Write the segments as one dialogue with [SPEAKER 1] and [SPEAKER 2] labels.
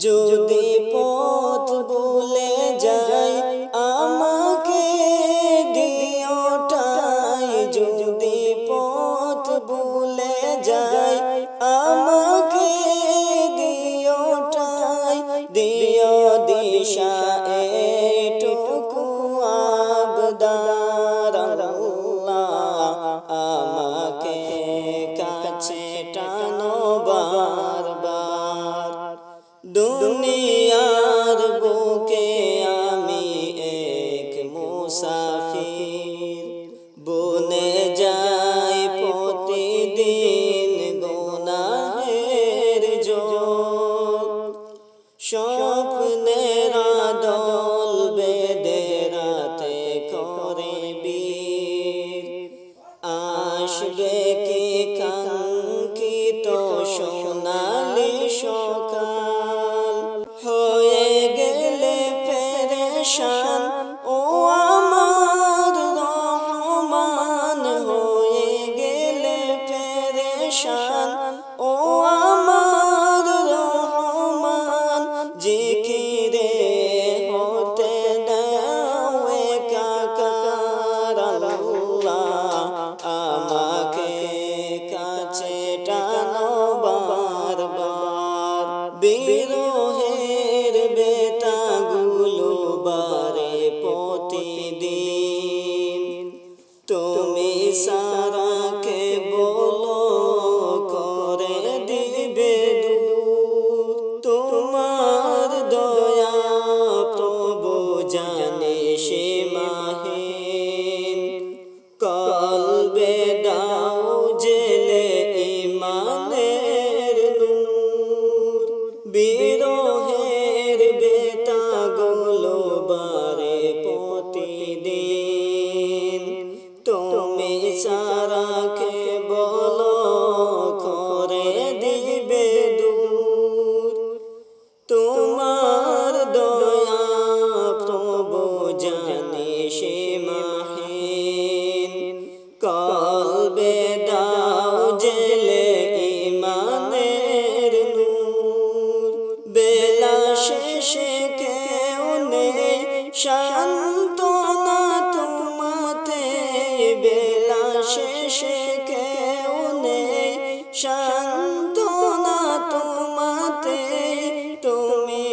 [SPEAKER 1] যদি পথ ভুলে যাই আমাকে দিওটাই। যদি পথ ভুলে যাই জান, ও আমার রহমান, হয়ে গেলে পেরেশান ও আমার রহমান যে রে হতে কাকার আল্লাহ। আমাকে কাছে টানো বারবার। প্রতিদিন তুমি সা দিন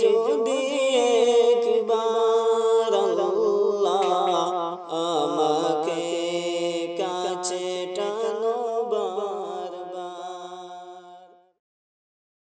[SPEAKER 1] Oh.